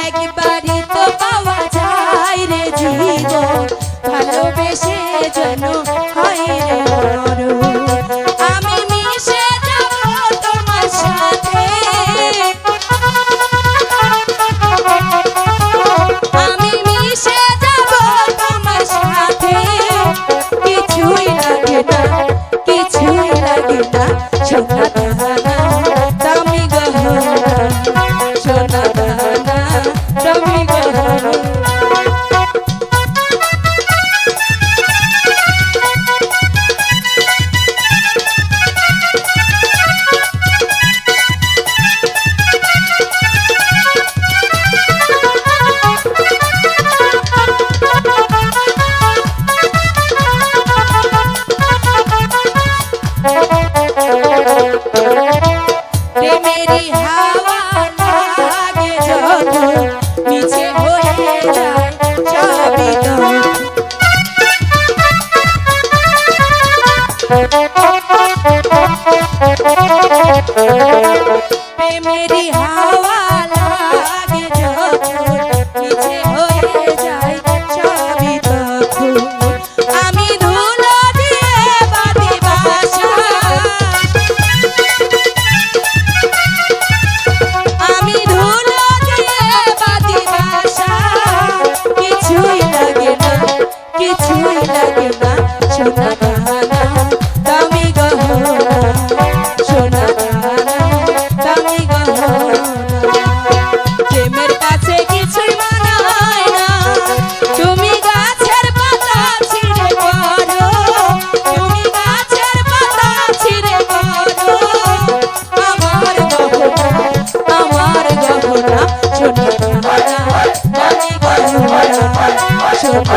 একবারই তো পাওয়া যায় রে জীবন। ভালোবেসে জন্ম It's you like it. গোলা ছোট গোলা বাজি গোলা ছোট